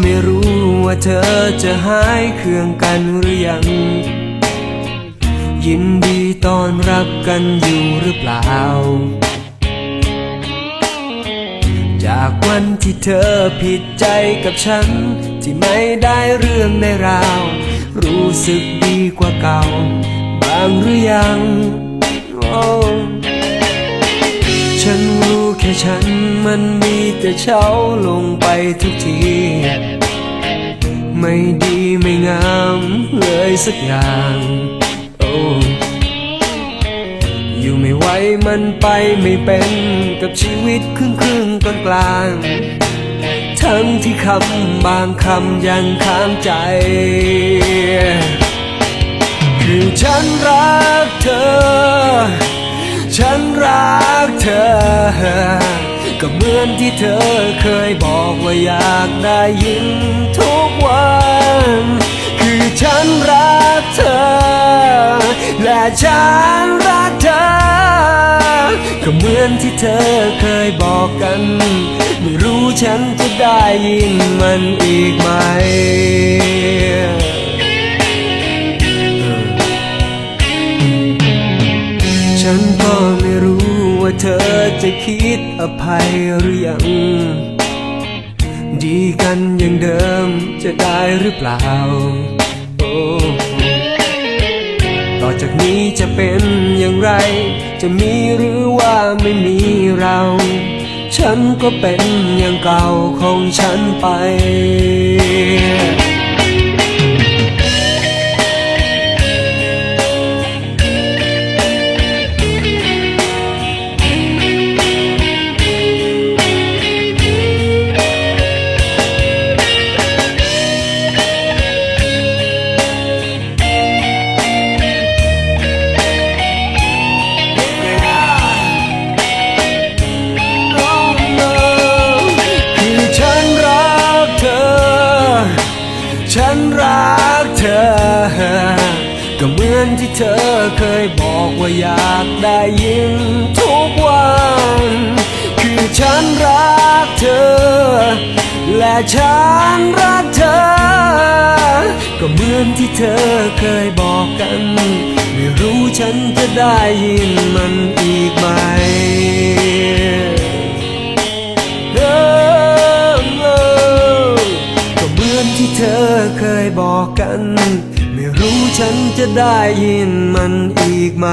ไม่รู้ว่าเธอจะหายเครื่องกันหรือยัง ยินดีตอนรับกันอยู่หรือเปล่า จากวันที่เธอผิดใจกับฉัน ที่ไม่ได้เรื่องในราว รู้สึกดีกว่าเก่า บางหรือยังโอ้ฉันรู้แค่ฉัน มันมีแต่เช้าลงไปทุกที ไม่ดีไม่งามเลยสักอย่างโอ้อยู่ไม่ไหวมันไปไม่เป็นกับชีวิตครึ่งครึ่งกลางกลางทั้งที่คำบางคำยังค้างใจ คือฉันรักเธอ ฉันรักเธอ ก็เหมือนที่เธอเคยบอกว่าอยากได้ยินทุกวัน คือฉันรักเธอ และฉันรักเธอ ก็เหมือนที่เธอเคยบอกกัน ไม่รู้ฉันจะได้ยินมันอีกไหมฉันก็ไม่รู้ เธอจะคิดอภัยหรือยัง ดีกันอย่างเดิมจะได้หรือเปล่า โอ้ต่อจากนี้จะเป็นอย่างไร จะมีหรือว่าไม่มีเรา ฉันก็เป็นอย่างเก่าของฉันไป อนที่เธอเคยบอกว่าอยากได้ยินทุกวัน คือฉันรักเธอ และฉันรักเธอ ก็เหมือนที่เธอเคยบอกกัน ไม่รู้ฉันจะได้ยินมันอีกไหมก็เหมือนที่เธอเคยบอกกัน ไม่รู้ฉันจะได้ยินมันอีกไหม